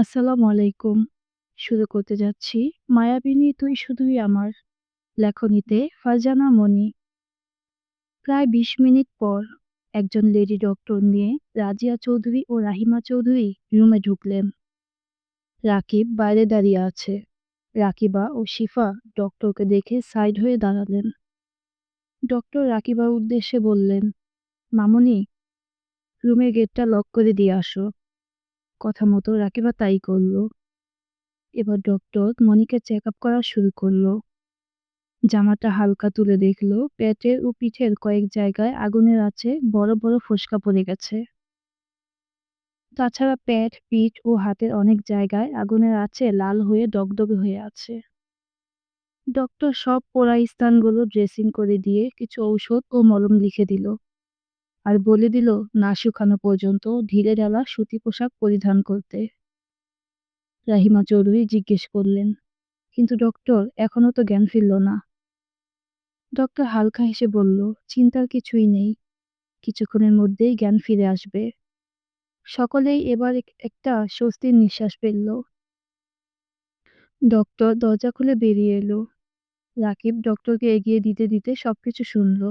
আসসালামু আলাইকুম। শুরু করতে যাচ্ছি মায়াবিনী তুই শুধুই আমার। লেখনীতে ফারজানা মনি। প্রায় ২০ মিনিট পর একজন লেডি ডক্টর নিয়ে রাজিয়া চৌধুরী ও রাহিমা চৌধুরী রুমে ঢুকলেন। রাকিব বাইরে দাঁড়িয়ে আছে। রাকিবা ও শিফা ডক্টরকে দেখে সাইড হয়ে দাঁড়ালেন। ডক্টর রাকিবার উদ্দেশ্যে বললেন, মামুনি, রুমের গেটটা লক করে দিয়ে আসো। কথা মতো রাকিবা তাই করল। এবার ডক্টর মনিকে চেক আপ করা শুরু করল। জামাটা হালকা তুলে দেখল পেটের ও পিঠের কয়েক জায়গায় আগুনের আছে বড় বড় ফোসকা পড়ে গেছে। তাছাড়া পেট, পিঠ ও হাতের অনেক জায়গায় আগুনের আছে লাল হয়ে দগদগে হয়ে আছে। ডক্টর সব পোড়া স্থানগুলো ড্রেসিং করে দিয়ে কিছু ঔষধ ও মলম লিখে দিল। আর বলে দিল না শুকানো পর্যন্ত ঢিলে ঢালা সুতি পোশাক পরিধান করতে। রাহিমা চৌধুরী জিজ্ঞেস করলেন, কিন্তু ডক্টর এখনও তো জ্ঞান ফিরল না। ডক্টর হালকা হেসে বলল, চিন্তার কিছুই নেই। কিছুক্ষণের মধ্যেই জ্ঞান ফিরে আসবে। সকলেই এবার একটা স্বস্তির নিঃশ্বাস ফেলল। ডক্টর দরজা খুলে বেরিয়ে এলো। রাকিব ডক্টরকে এগিয়ে দিতে দিতে সবকিছু শুনল।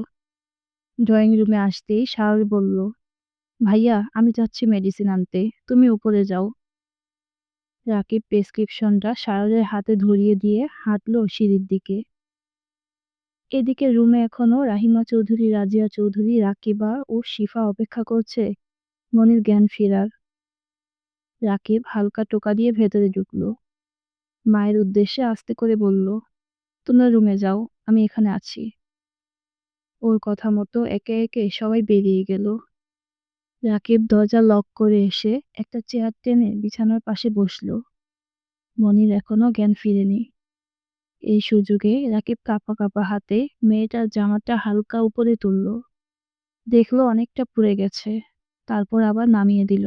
ড্রয়িং রুমে আসতেই শাওর বলল, ভাইয়া আমি যাচ্ছি মেডিসিন আনতে, তুমি উপরে যাও। রাকিব প্রেসক্রিপশনটা শাওরের হাতে ধরিয়ে দিয়ে হাঁটল সিঁড়ির দিকে। এদিকে রুমে এখনও রাহিমা চৌধুরী, রাজিয়া চৌধুরী, রাকিবা ও শিফা অপেক্ষা করছে মনির জ্ঞান ফেরার। রাকিব হালকা টোকা দিয়ে ভেতরে ঢুকল। মায়ের উদ্দেশ্যে আস্তে করে বলল, তোমরা রুমে যাও, আমি এখানে আছি। ওর কথা মতো একে একে সবাই বেরিয়ে গেল। রাকিব দরজা লক করে এসে একটা চেয়ার টেনে বিছানার পাশে বসল। মনির এখনও জ্ঞান ফিরেনি। এই সুযোগে রাকিব কাঁপা কাঁপা হাতে মেয়েটার জামাটা হালকা উপরে তুলল। দেখল অনেকটা পুড়ে গেছে, তারপর আবার নামিয়ে দিল।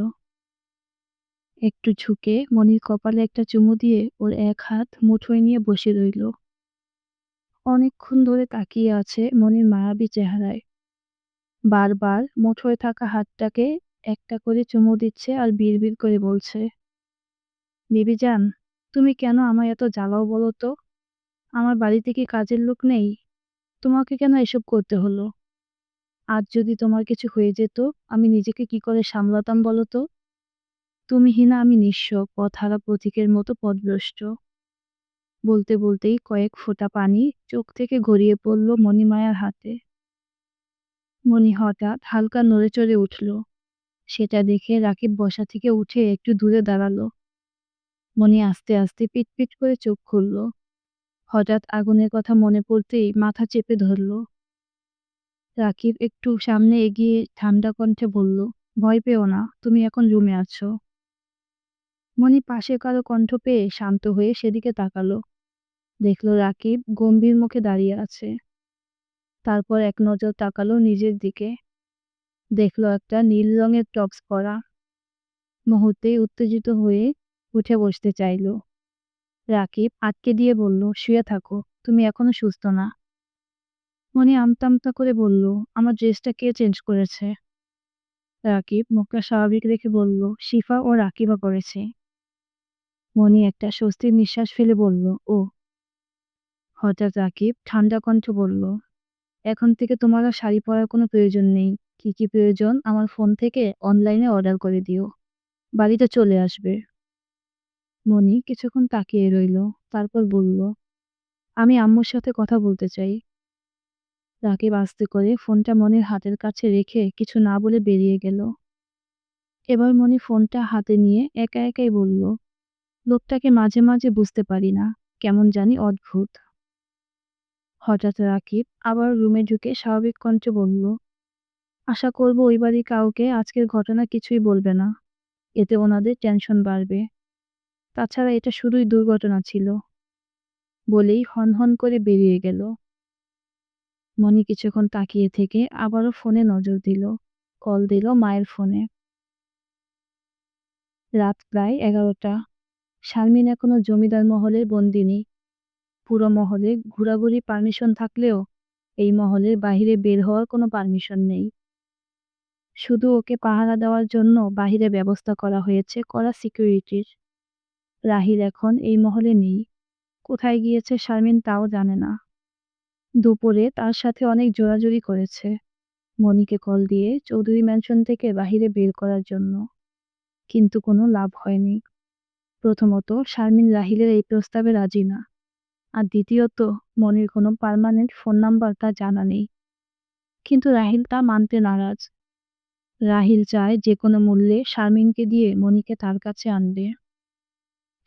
একটু ঝুঁকে মনির কপালে একটা চুমু দিয়ে ওর এক হাত মুঠোয় নিয়ে বসে রইল। অনেকক্ষণ ধরে তাকিয়ে আছে মনির মায়াবী চেহারায়। বারবার মুঠোয় থাকা হাতটাকে একটা করে চুমু দিচ্ছে আর বিড়বিড় করে বলছে, বিবিজান, তুমি কেন আমায় এত জ্বালাও বলো তো? আমার বাড়িতে কি কাজের লোক নেই? তোমাকে কেন এসব করতে হলো? আজ যদি তোমার কিছু হয়ে যেত, আমি নিজেকে কি করে সামলাতাম বলো তো? তুমিহীনা আমি নিঃস্ব, পথ হারা প্রতীকের মতো পথভ্রষ্ট। বলতে বলতেই কয়েক ফোঁটা পানি চোখ থেকে গড়িয়ে পড়ল মণিমায়ার হাতে। মণি হঠাৎ হালকা নড়েচড়ে উঠল। সেটা দেখে রাকিব বসা থেকে উঠে একটু দূরে দাঁড়াল। মণি আস্তে আস্তে পিটপিট করে চোখ খুলল। হঠাৎ আগুনের কথা মনে পড়তেই মাথা চেপে ধরল। রাকিব একটু সামনে এগিয়ে ঠান্ডা কণ্ঠে বলল, ভয় পেও না, তুমি এখন রুমে আছো। মণি পাশে কারও কণ্ঠ পেয়ে শান্ত হয়ে সেদিকে তাকালো। দেখল রাকিব গম্ভীর মুখে দাঁড়িয়ে আছে। তারপর এক নজর তাকালো নিজের দিকে। দেখল একটা নীল রঙের টপস পরা। মুহূর্তেই উত্তেজিত হয়ে উঠে বসতে চাইল। রাকিব আটকে দিয়ে বলল, শুয়ে থাকো, তুমি এখনও সুস্থ না। মনে আমতা আমতা করে বলল, আমার ড্রেসটা কে চেঞ্জ করেছে? রাকিব মুখটা স্বাভাবিক রেখে বলল, শিফা ও রাকিবা করেছে। মনি একটা স্বস্তির নিঃশ্বাস ফেলে বলল, ও। হঠাৎ রাকিব ঠান্ডা কণ্ঠ বলল, এখন থেকে তোমার আর শাড়ি পরার কোনো প্রয়োজন নেই। কি কি প্রয়োজন আমার ফোন থেকে অনলাইনে অর্ডার করে দিও। বাড়িতে চলে আসবে। মনি কিছুক্ষণ তাকিয়ে রইল, তারপর বলল, আমি আম্মুর সাথে কথা বলতে চাই। রাকিব আস্তে করে ফোনটা মনির হাতের কাছে রেখে কিছু না বলে বেরিয়ে গেল। এবার মনি ফোনটা হাতে নিয়ে একা একাই বলল, লোকটাকে মাঝে মাঝে বুঝতে পারি না, কেমন জানি অদ্ভুত। হঠাৎ রাকিব আবার রুমে ঢুকে স্বাভাবিক কণ্ঠে বলল, আশা করব ওই বাড়ির কাউকে আজকের ঘটনা কিছুই বলবে না। এতে ওনাদের টেনশন বাড়বে। তাছাড়া এটা শুধুই দুর্ঘটনা ছিল। বলেই হনহন করে বেরিয়ে গেল। মনি কিছুক্ষণ তাকিয়ে থেকে আবারও ফোনে নজর দিল। কল দিল মায়ের ফোনে। রাত প্রায় এগারোটা। শারমিন এখনও জমিদার মহলের বন্দিনী। পুরো মহলে ঘোরাঘুরি পারমিশন থাকলেও এই মহলের বাহিরে বের হওয়ার কোনো পারমিশন নেই। শুধু ওকে পাহারা দেওয়ার জন্য বাহিরে ব্যবস্থা করা হয়েছে কড়া সিকিউরিটির। রাহিল এখন এই মহলে নেই। কোথায় গিয়েছে শারমিন তাও জানে না। দুপুরে তার সাথে অনেক জোরাজুরি করেছে। মনিকে কল দিয়ে চৌধুরী ম্যানশন থেকে বাহিরে বের করার জন্য। কিন্তু কোনো লাভ হয়নি। প্রথমত শারমিন রাহিলের এই প্রস্তাবে রাজি না। আর দ্বিতীয়ত, মনির কোনো পার্মানেন্ট ফোন নাম্বার তার জানা নেই। কিন্তু রাহিল তা মানতে নারাজ। রাহিল চায় যে কোনো মূল্যে শারমিনকে দিয়ে মনিকে তার কাছে আনবে।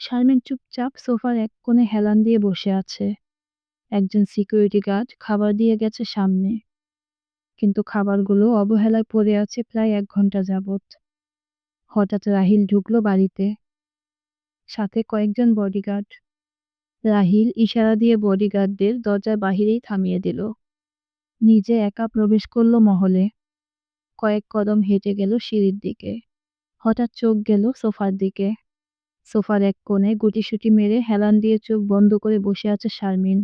শারমিন চুপচাপ সোফার এক কোণে হেলান দিয়ে বসে আছে। একজন সিকিউরিটি গার্ড খাবার দিয়ে গেছে সামনে। কিন্তু খাবারগুলো অবহেলায় পড়ে আছে প্রায় এক ঘণ্টা যাবৎ। হঠাৎ রাহিল ঢুকলো বাড়িতে। সাথে কয়েকজন বডিগার্ড রাহিল ইশারা দিয়ে বডিগার্ডদের দরজার বাহিরেই থামিয়ে দিল। নিজে একা প্রবেশ করল মহলে। কয়েক কদম হেঁটে গেল সিঁড়ির দিকে। হঠাৎ চোখ গেল সোফার দিকে। সোফার এক কোণে গুটিসুটি মেরে হেলান দিয়ে চোখ বন্ধ করে বসে আছে শারমিন।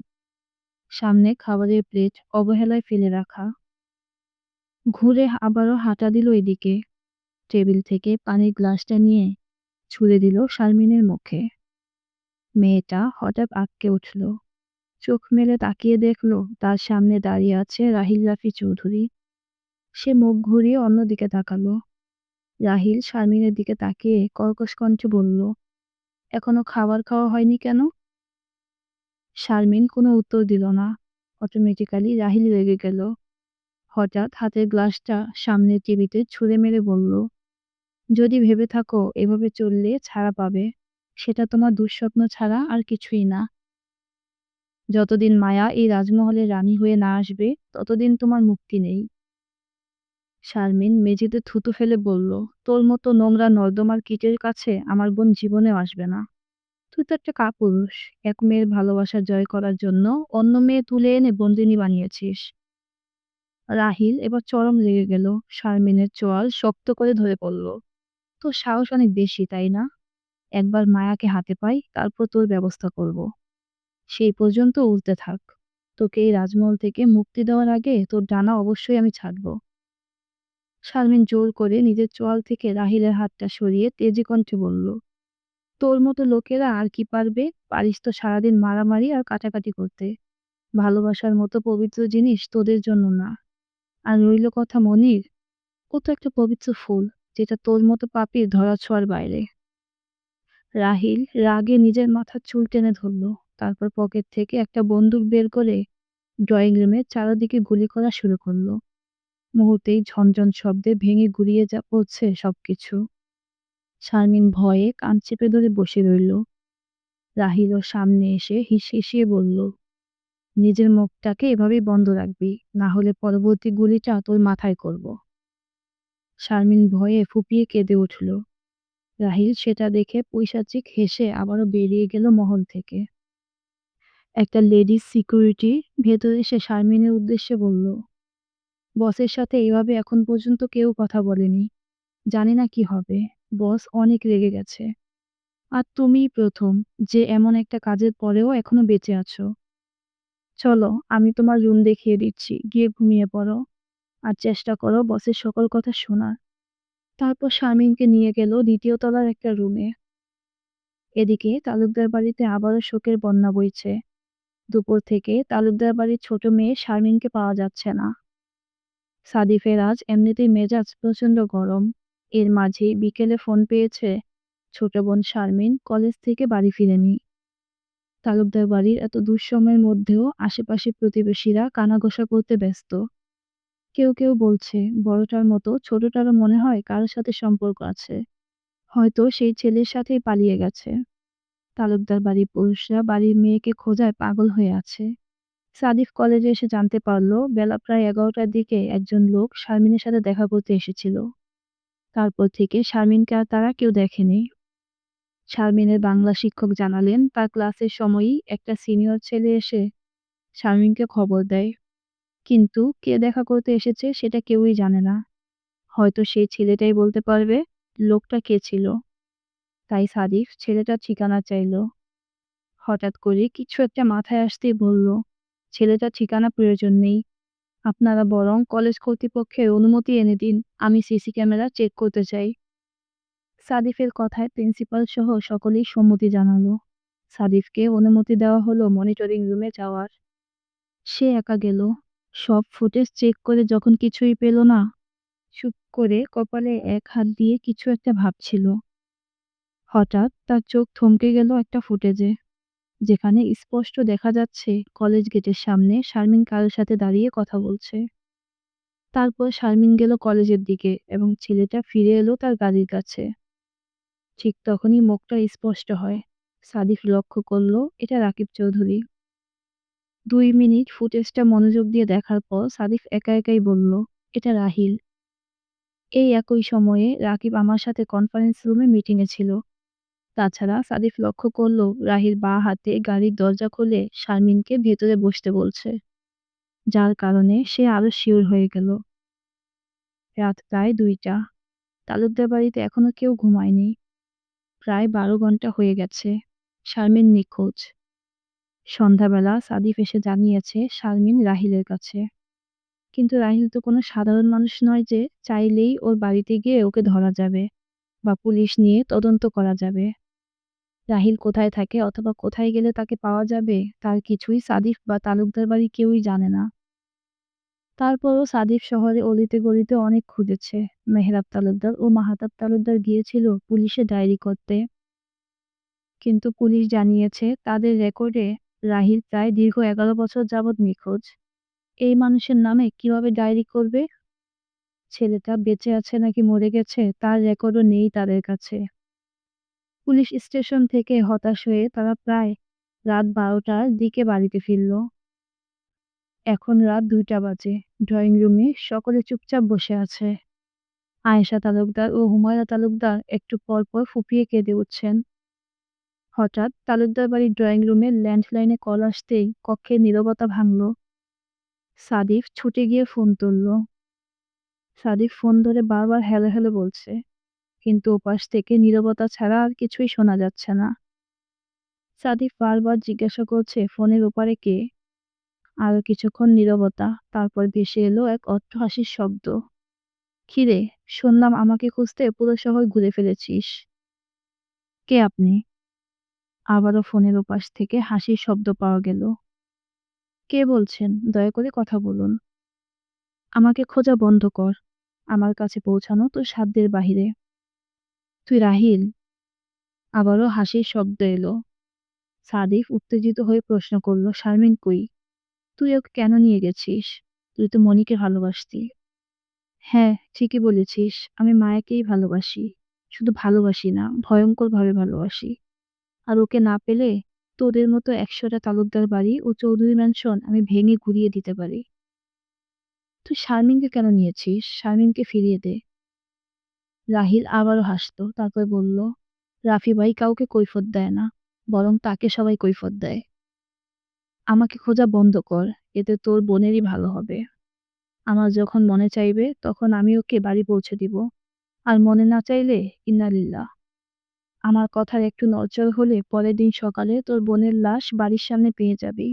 সামনে খাবারের প্লেট অবহেলায় ফেলে রাখা। ঘুরে আবারও হাঁটা দিল এদিকে। টেবিল থেকে পানির গ্লাসটা নিয়ে ছুঁড়ে দিল শারমিনের মুখে। মেয়েটা হঠাৎ আটকে উঠল। চোখ মেলে তাকিয়ে দেখল, তার সামনে দাঁড়িয়ে আছে রাহিল রাফি চৌধুরী। সে মুখ ঘুরিয়ে অন্যদিকে তাকালো। রাহিল শারমিনের দিকে তাকিয়ে কর্কশ কণ্ঠে বলল, এখনও খাবার খাওয়া হয়নি কেন? শারমিন কোনো উত্তর দিল না। অটোমেটিক্যালি রাহিল রেগে গেল। হঠাৎ হাতের গ্লাসটা সামনের টিভিতে ছুঁড়ে মেরে বলল, যদি ভেবে থাকো, এভাবে চললে ছাড়া পাবে। সেটা তোমার দুঃস্বপ্ন ছাড়া আর কিছুই না। যতদিন মায়া এই রাজমহলের রানী হয়ে না আসবে, ততদিন তোমার মুক্তি নেই। শারমিন মেঝেতে থুতু ফেলে বলল, তোর মতো নোংরা নর্দমার কিটের কাছে আমার বোন জীবনেও আসবে না। তুই তো একটা কাপুরুষ, এক মেয়ের ভালোবাসা জয় করার জন্য অন্য মেয়ে তুলে এনে বন্দিনী বানিয়েছিস। রাহিল এবার চরম লেগে গেল, শারমিনের চোয়াল শক্ত করে ধরে পড়ল। তোর সাহস অনেক বেশি, তাই না? একবার মায়াকে হাতে পাই, তারপর তোর ব্যবস্থা করব। সেই পর্যন্ত উলতে থাক। তোকে এই রাজমহল থেকে মুক্তি দেওয়ার আগে তোর ডানা অবশ্যই আমি ছাড়ব। শারমিন জোর করে নিজের চোয়াল থেকে রাহিলের হাতটা সরিয়ে তেজি কণ্ঠে বলল, তোর মতো লোকেরা আর কি পারবে? পারিস তো সারাদিন মারামারি আর কাটাকাটি করতে। ভালোবাসার মতো পবিত্র জিনিস তোদের জন্য না। আর রইল কথা মনির, ও তো একটা পবিত্র ফুল, যেটা তোর মতো পাপির ধরা ছোঁয়ার বাইরে। রাহিল রাগে নিজের মাথার চুল টেনে ধরল। তারপর পকেট থেকে একটা বন্দুক বের করে ড্রয়িং রুমের চারদিকে গুলি করা শুরু করল। মুহূর্তেই ঝনঝন শব্দে ভেঙে গুড়িয়ে যা পড়ছে সবকিছু। শারমিন ভয়ে কান চেপে ধরে বসে রইল। রাহিলও সামনে এসে হিসিয়ে বলল, নিজের মুখটাকে এভাবেই বন্ধ রাখবি, না হলে পরবর্তী গুলিটা তোর মাথায় করব। শারমিন ভয়ে ফুপিয়ে কেঁদে উঠল। রাহিল সেটা দেখে পৈশাচিক হেসে আবারও বেরিয়ে গেল মহল থেকে। একটা লেডিস সিকিউরিটি ভেতরে এসে শারমিনের উদ্দেশ্যে বলল, বসের সাথে এইভাবে এখন পর্যন্ত কেউ কথা বলেনি। জানি না কি হবে। বস অনেক রেগে গেছে। আর তুমিই প্রথম যে এমন একটা কাজের পরেও এখনও বেঁচে আছো। চলো, আমি তোমার রুম দেখিয়ে দিচ্ছি। গিয়ে ঘুমিয়ে পড়ো। আর চেষ্টা করো বসের সকল কথা শোনার। তারপর শারমিনকে নিয়ে গেল দ্বিতীয় তলার একটা রুমে। এদিকে তালুকদার বাড়িতে আবারও শোকের বন্যা বইছে। দুপুর থেকে তালুকদার বাড়ির ছোট মেয়ে শারমিনকে পাওয়া যাচ্ছে না। সাদিফের আজ এমনিতেই মেজাজ প্রচণ্ড গরম। এর মাঝে বিকেলে ফোন পেয়েছে, ছোট বোন শারমিন কলেজ থেকে বাড়ি ফিরেনি। তালুকদার বাড়ির এত দুঃসময়ের মধ্যেও আশেপাশে প্রতিবেশীরা কানাঘোষা করতে ব্যস্ত। কেউ কেউ বলছে, বড়টার মতো ছোটটারও মনে হয় কারোর সাথে সম্পর্ক আছে। হয়তো সেই ছেলের সাথেই পালিয়ে গেছে। তালুকদার বাড়ির পুরুষরা বাড়ির মেয়েকে খোঁজায় পাগল হয়ে আছে। সাদিফ কলেজে এসে জানতে পারল, বেলা প্রায় এগারোটার দিকে একজন লোক শারমিনের সাথে দেখা করতে এসেছিল। তারপর থেকে শারমিনকে আর তারা কেউ দেখেনি। শারমিনের বাংলা শিক্ষক জানালেন, তার ক্লাসের সময়ই একটা সিনিয়র ছেলে এসে শারমিনকে খবর দেয়। কিন্তু কে দেখা করতে এসেছে সেটা কেউই জানে না। হয়তো সেই ছেলেটাই বলতে পারবে, লোকটা কে ছিল? তাই সাদিফ ছেলেটার ঠিকানা চাইল। হঠাৎ করে কিছু একটা মাথায় আসতেই বলল, ছেলেটার ঠিকানা প্রয়োজন নেই। আপনারা বরং কলেজ কর্তৃপক্ষের অনুমতি এনে দিন, আমি সিসি ক্যামেরা চেক করতে চাই। সাদিফের কথায় প্রিন্সিপাল সহ সকলেই সম্মতি জানালো। সাদিফকে অনুমতি দেওয়া হলো মনিটরিং রুমে যাওয়ার। সে একা গেল। সব ফুটেজ চেক করে যখন কিছুই পেল না, চুপ করে কপালে এক হাত দিয়ে কিছু একটা ভাবছিল। হঠাৎ তার চোখ থমকে গেল একটা ফুটেজে যেখানে স্পষ্ট দেখা যাচ্ছে কলেজ গেটের সামনে শারমিন কারোর সাথে দাঁড়িয়ে কথা বলছে। তারপর শারমিন গেল কলেজের দিকে এবং ছেলেটা ফিরে এলো তার গাড়ির কাছে। ঠিক তখনই মুখটা স্পষ্ট হয়। সাদিফ লক্ষ্য করল, এটা রাকিব চৌধুরী। দুই মিনিট ফুটেজটা মনোযোগ দিয়ে দেখার পর সাদিফ একা একাই বলল, এটা রাহিল। এই একই সময়ে রাকিব আমার সাথে কনফারেন্স রুমে মিটিংয়ে ছিল। তাছাড়া সাদিফ লক্ষ্য করল রাহিল বা হাতে গাড়ির দরজা খুলে শারমিনকে ভেতরে বসতে বলছে, যার কারণে সে আরও শিওর হয়ে গেল। রাত প্রায় দুইটা। তালুকদার বাড়িতে এখনও কেউ ঘুমায়নি। প্রায় বারো ঘণ্টা হয়ে গেছে। শারমিন নিখোঁজ। সন্ধ্যাবেলা সাদিফ এসে জানিয়েছে শারমিন রাহিলের কাছে। কিন্তু রাহিল তো কোনো সাধারণ মানুষ নয় যে চাইলেই ওর বাড়িতে গিয়ে ওকে ধরা যাবে বা পুলিশ নিয়ে তদন্ত করা যাবে। রাহিল কোথায় থাকে অথবা কোথায় গেলে তাকে পাওয়া যাবে তার কিছুই সাদিফ বা তালুকদার বাড়ি কেউই জানে না। তারপরও সাদিফ শহরে অলিতে গলিতে অনেক খুঁজেছে। মেহরাব তালুকদার ও মাহাতাব তালুকদার গিয়েছিল পুলিশে ডায়েরি করতে। কিন্তু পুলিশ জানিয়েছে তাদের রেকর্ডে রাহিল প্রায় দীর্ঘ এগারো বছর যাবৎ নিখোঁজ। এই মানুষের নামে কীভাবে ডায়েরি করবে? ছেলেটা বেঁচে আছে নাকি মরে গেছে তার রেকর্ডও নেই তাদের কাছে। পুলিশ স্টেশন থেকে হতাশ হয়ে তারা প্রায় রাত বারোটার দিকে বাড়িতে ফিরল। এখন রাত দুইটা বাজে। ড্রয়িং রুমে সকলে চুপচাপ বসে আছে। আয়েশা তালুকদার ও হুমায়রা তালুকদার একটু পর পর ফুপিয়ে কেঁদে উঠছেন। হঠাৎ তালুকদার বাড়ির ড্রয়িং রুমে ল্যান্ডলাইনে কল আসতেই কক্ষের নীরবতা ভাঙল। সাদিফ ছুটে গিয়ে ফোন তুলল। সাদিফ ফোন ধরে বারবার হ্যালো হ্যালো বলছে, কিন্তু ওপাশ থেকে নীরবতা ছাড়া আর কিছুই শোনা যাচ্ছে না। সাদিফ বারবার জিজ্ঞাসা করছে ফোনের ওপারে কে? আরও কিছুক্ষণ নীরবতা, তারপর ভেসে এলো এক অট্টহাসির শব্দ। খিরে শুনলাম আমাকে খুঁজতে পুরো শহর ঘুরে ফেলেছিস। কে আপনি? আবারও ফোনের ওপাশ থেকে হাসির শব্দ পাওয়া গেল। কে বলছেন? দয়া করে কথা বলুন। আমাকে খোঁজা বন্ধ কর। আমার কাছে পৌঁছানো তোর সাধ্যের বাহিরে তুই রাহিল আবারও হাসির শব্দ এলো। সাদিফ উত্তেজিত হয়ে প্রশ্ন করল, শারমিন কই? তুই ওকে কেন নিয়ে গেছিস? তুই তো মনিকে ভালোবাসতি হ্যাঁ ঠিকই বলেছিস। আমি মায়াকেই ভালোবাসি। শুধু ভালোবাসি না ভয়ঙ্কর ভাবে ভালোবাসি। আর ওকে না পেলে তোদের মতো একশোটা তালুকদার বাড়ি ও চৌধুরী ম্যানশন আমি ভেঙে ঘুরিয়ে দিতে পারি। তুই শারমিনকে কেন নিয়েছিস? শারমিনকে ফিরিয়ে দে। রাহিল আবারও হাসতো তারপর বলল, রাফি ভাই কাউকে কৈফত দেয় না, বরং তাকে সবাই কৈফত দেয়। আমাকে খোঁজা বন্ধ কর, এতে তোর বোনেরই ভালো হবে। আমার যখন মনে চাইবে, তখন আমি ওকে বাড়ি পৌঁছে দিব। আর মনে না চাইলে ইন্নালিল্লাহ। আমার কথার একটু নড়চড় হলে পরের দিন সকালে তোর বোনের লাশ বাড়ির সামনে পেয়ে যাবি।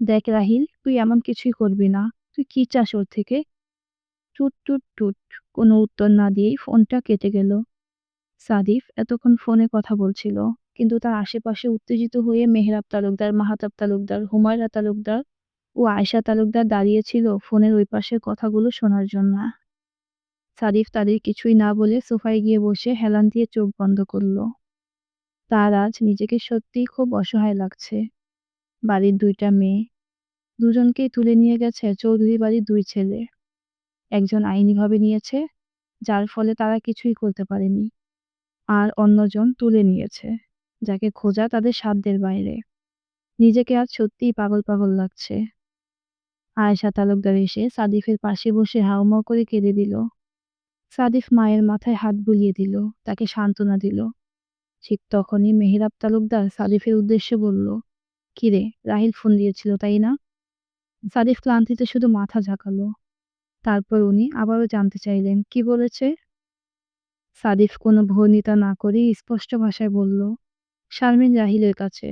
দেখ রাহিল, তুই এমন কিছুই করবি না। তুই কি চাস ওর থেকে? টুট টুট টুট, কোনো উত্তর না দিয়েই ফোনটা কেটে গেল। সাদিফ এতক্ষণ ফোনে কথা বলছিল, কিন্তু তার আশেপাশে উত্তেজিত হয়ে মেহরাব তালুকদার, মাহাতাব তালুকদার, হুমায়রা তালুকদার ও আয়শা তালুকদার দাঁড়িয়েছিল ফোনের ওই পাশের কথাগুলো শোনার জন্য। সাদিফ তাদের কিছুই না বলে সোফায় গিয়ে বসে হেলান দিয়ে চোখ বন্ধ করল। তার আজ নিজেকে সত্যিই খুব অসহায় লাগছে। বাড়ির দুইটা মেয়ে। দুজনকেই তুলে নিয়ে গেছে চৌধুরী বাড়ির দুই ছেলে। একজন আইনিভাবে নিয়েছে, যার ফলে তারা কিছুই করতে পারেনি। আর অন্যজন তুলে নিয়েছে, যাকে খোঁজা তাদের সাধ্যের বাইরে। নিজেকে আজ সত্যিই পাগল পাগল লাগছে। আয়েশা তালুকদার এসে সাদিফের পাশে বসে হাউমাউ করে কেঁদে দিল। সাদিফ মায়ের মাথায় হাত বুলিয়ে দিল, তাকে সান্ত্বনা দিল। ঠিক তখনই মেহেরাব তালুকদার সাদিফের উদ্দেশ্যে বলল, কিরে, রাহিল ফোন দিয়েছিল, তাই না? সাদিফ ক্লান্তিতে শুধু মাথা ঝাঁকালো। তারপর উনি আবারও জানতে চাইলেন, কি বলেছে? সাদিফ কোনো ভনিতা না করে স্পষ্ট ভাষায় বলল, শারমিন রাহিলের কাছে।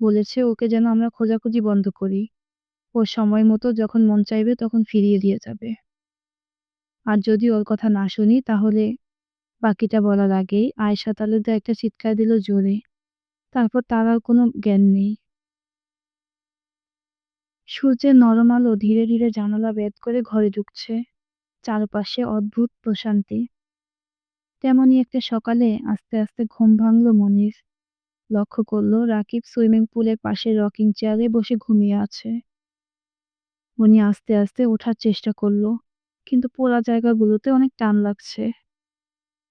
বলেছে ওকে যেন আমরা খোঁজাখুঁজি বন্ধ করি। ও সময় মতো যখন মন চাইবে তখন ফিরিয়ে দিয়ে যাবে। আর যদি ওর কথা না শুনি, তাহলে বাকিটা বলার আগেই আয়েশা তালুকদার একটা চিৎকার দিল জোরে। তারপর তার আর কোনো জ্ঞান নেই। সূর্যের নরম আলো ধীরে ধীরে জানালা ভেদ করে ঘরে ঢুকছে। চারপাশে অদ্ভুত প্রশান্তি। তেমনই একটা সকালে আস্তে আস্তে ঘুম ভাঙল মনির। লক্ষ্য করল রাকিব সুইমিং পুলের পাশে রকিং চেয়ারে বসে ঘুমিয়ে আছে। মনি আস্তে আস্তে ওঠার চেষ্টা করল। কিন্তু পোড়া জায়গাগুলোতে অনেক টান লাগছে।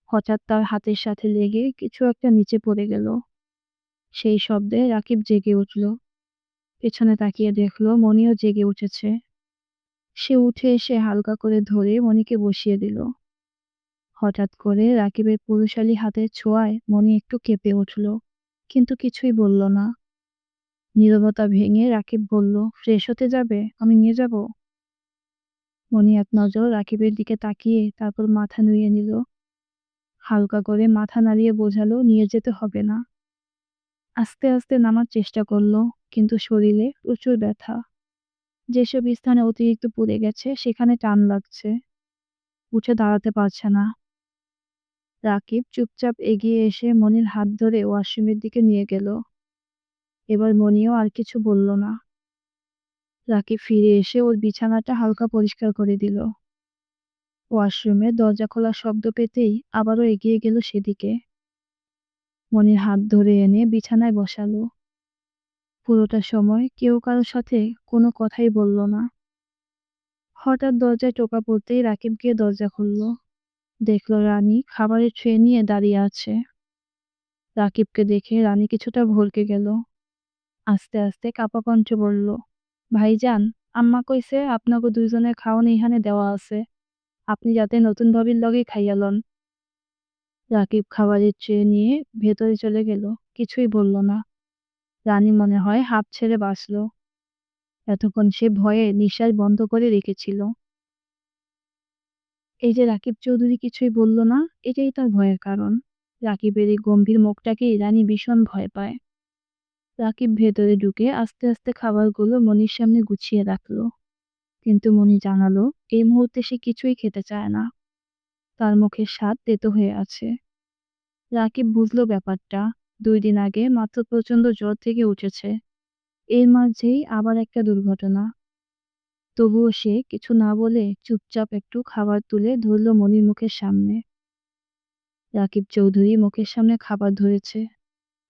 হঠাৎ তার হাতের সাথে লেগে কিছু একটা নিচে পড়ে গেল। সেই শব্দে রাকিব জেগে উঠল। পেছনে তাকিয়ে দেখল মনিও জেগে উঠেছে। সে উঠে এসে হালকা করে ধরে মনিকে বসিয়ে দিল। হঠাৎ করে রাকিবের পুরুষালী হাতের ছোঁয়ায় মনি একটু কেঁপে উঠল, কিন্তু কিছুই বলল না। নীরবতা ভেঙে রাকিব বলল, ফ্রেশ হতে যাবে? আমি নিয়ে যাব? মনি এক নজর রাকিবের দিকে তাকিয়ে তারপর মাথা নুয়ে নিল। হালকা করে মাথা নাড়িয়ে বোঝালো, নিয়ে যেতে হবে না। আস্তে আস্তে নামার চেষ্টা করল, কিন্তু শরীরে প্রচুর ব্যথা। যেসব স্থানে অতিরিক্ত পুড়ে গেছে, সেখানে টান লাগছে। উঠে দাঁড়াতে পারছে না। রাকিব চুপচাপ এগিয়ে এসে মনির হাত ধরে ওয়াশরুমের দিকে নিয়ে গেল। এবার মনিও আর কিছু বলল না। রাকিব ফিরে এসে ওর বিছানাটা হালকা পরিষ্কার করে দিল। ওয়াশরুমে দরজা খোলার শব্দ পেতেই আবারও এগিয়ে গেল সেদিকে। মনির হাত ধরে এনে বিছানায় বসালো। পুরোটা সময় কেউ কারোর সাথে কোনো কথাই বলল না। হঠাৎ দরজায় টোকা পড়তেই রাকিব গিয়ে দরজা খুলল। দেখল রানী খাবারের ট্রে নিয়ে দাঁড়িয়ে আছে। রাকিবকে দেখে রানী কিছুটা ভরকে গেল। আস্তে আস্তে কাপা কণ্ঠে বলল ভাইজান, আম্মা কইছে আপনাকে দুইজনের খাওয়ান এইখানে দেওয়া আছে। আপনি যাতে নতুন ভাবির লগে খাইয়া লন। রাকিব খাবারের ট্রে নিয়ে ভেতরে চলে গেল, কিছুই বলল না। রানী মনে হয় হাঁপ ছেড়ে বাঁচল। এতক্ষণ সে ভয়ে নিঃশ্বাস বন্ধ করে রেখেছিল। এই যে রাকিব চৌধুরী কিছুই বলল না, এটাই তার ভয়ের কারণ। রাকিবের এই গম্ভীর মুখটাকেই রানী ভীষণ ভয় পায়। রাকিব ভেতরে ঢুকে আস্তে আস্তে খাবারগুলো মনির সামনে গুছিয়ে রাখল। কিন্তু মনি জানালো, এই মুহূর্তে সে কিছুই খেতে চায় না। তার মুখের স্বাদ তেতো হয়ে আছে। রাকিব বুঝলো ব্যাপারটা। দুই দিন আগে মাত্র প্রচণ্ড জ্বর থেকে উঠেছে। এর মাঝেই আবার একটা দুর্ঘটনা। তবুও সে কিছু না বলে চুপচাপ একটু খাবার তুলে ধরল মনির মুখের সামনে। রাকিব চৌধুরী মুখের সামনে খাবার ধরেছে।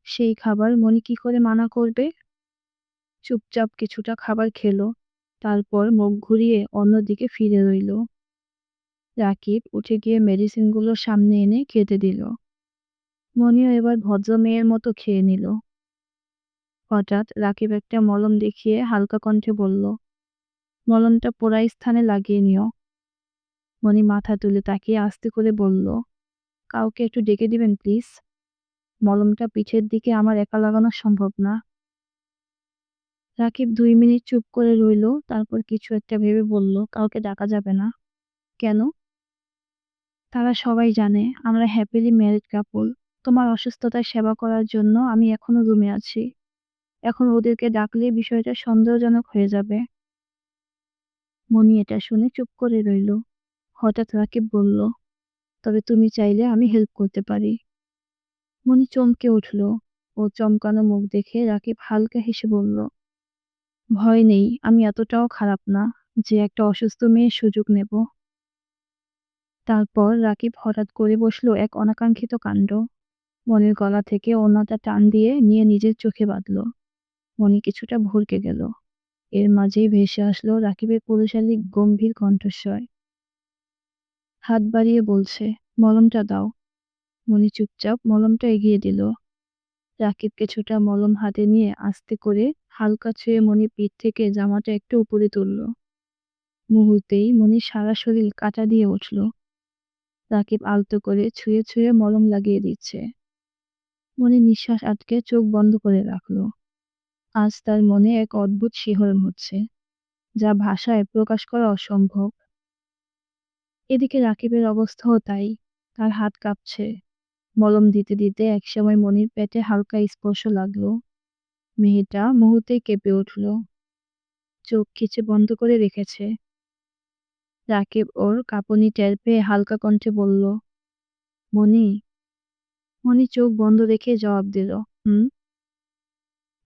সেই খাবার মনি কি করে মানা করবে? চুপচাপ কিছুটা খাবার খেলো, তারপর মুখ ঘুরিয়ে অন্যদিকে ফিরে রইল। রাকিব উঠে গিয়ে মেডিসিনগুলো সামনে এনে খেতে দিল। মনিও এবার ভদ্র মেয়ের মতো খেয়ে নিল। হঠাৎ রাকিব একটা মলম দেখিয়ে হালকা কণ্ঠে বলল, মলমটা পোড়া স্থানে লাগিয়ে নিও। মনি মাথা তুলে তাকিয়ে আস্তে করে বলল, কাউকে একটু ডেকে দিবেন, প্লিজ? মলমটা পিঠের দিকে আমার একা লাগানো সম্ভব না। রাকিব দুই মিনিট চুপ করে রইল, তারপর কিছু একটা ভেবে বলল, কাউকে ডাকা যাবে না। কেন? তারা সবাই জানে, আমরা হ্যাপিলি ম্যারিড কাপল তোমার অসুস্থতায় সেবা করার জন্য আমি এখনও রুমে আছি। এখন ওদেরকে ডাকলে বিষয়টা সন্দেহজনক হয়ে যাবে। মনি এটা শুনে চুপ করে রইল। হঠাৎ রাকিব বলল, তবে তুমি চাইলে আমি হেল্প করতে পারি। মনি চমকে উঠল ও চমকানো মুখ দেখে রাকিব হালকা হেসে বলল, ভয় নেই, আমি এতটাও খারাপ না যে একটা অসুস্থ মেয়ের সুযোগ নেব। তারপর রাকিব হঠাৎ করে বসল এক অনাকাঙ্ক্ষিত কাণ্ড। মনির গলা থেকে ওনাটা টান দিয়ে নিয়ে নিজের চোখে বাঁধল। মনি কিছুটা ভরকে গেল। এর মাঝেই ভেসে আসলো রাকিবের পুরুষালী গম্ভীর কণ্ঠস্বর। হাত বাড়িয়ে বলছে, মলমটা দাও। মনি চুপচাপ মলমটা এগিয়ে দিল। রাকিব কিছুটা মলম হাতে নিয়ে আস্তে করে হালকা ছুঁয়ে মনি পিঠ থেকে জামাটা একটু উপরে তুলল। মুহূর্তেই মনির সারা শরীর কাটা দিয়ে উঠল। রাকিব আলতো করে ছুঁয়ে ছুঁয়ে মলম লাগিয়ে দিচ্ছে। মনে নিঃশ্বাস আটকে চোখ বন্ধ করে রাখল। আজ তার মনে এক অদ্ভুত শিহরণ হচ্ছে, যা ভাষায় প্রকাশ করা অসম্ভব। এদিকে রাকিবের অবস্থাও তাই, তার হাত কাঁপছে। মলম দিতে দিতে একসময় মনির পেটে হালকা স্পর্শ লাগল। মেয়েটা মুহূর্তেই কেঁপে উঠল। চোখ খিচে বন্ধ করে রেখেছে। রাকিব ওর কাঁপুনি টের পেয়ে হালকা কণ্ঠে বলল, মনি মনি চোখ বন্ধ রেখে জবাব দিল, হুম?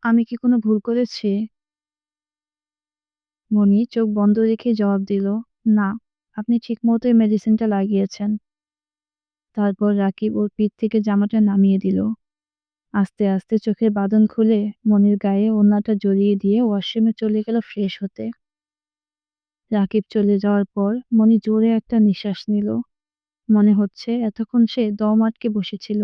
আমি কি কোনো ভুল করেছি? মনি চোখ বন্ধ রেখে জবাব দিল, না, আপনি ঠিকমতোই মেডিসিনটা লাগিয়েছেন। তারপর রাকিব ওর পিঠ থেকে জামাটা নামিয়ে দিল। আস্তে আস্তে চোখের বাঁধন খুলে মনির গায়ে ওনাটা জড়িয়ে দিয়ে ওয়াশরুমে চলে গেল ফ্রেশ হতে। রাকিব চলে যাওয়ার পর মনি জোরে একটা নিঃশ্বাস নিল। মনে হচ্ছে এতক্ষণ সে দম আটকে বসেছিল।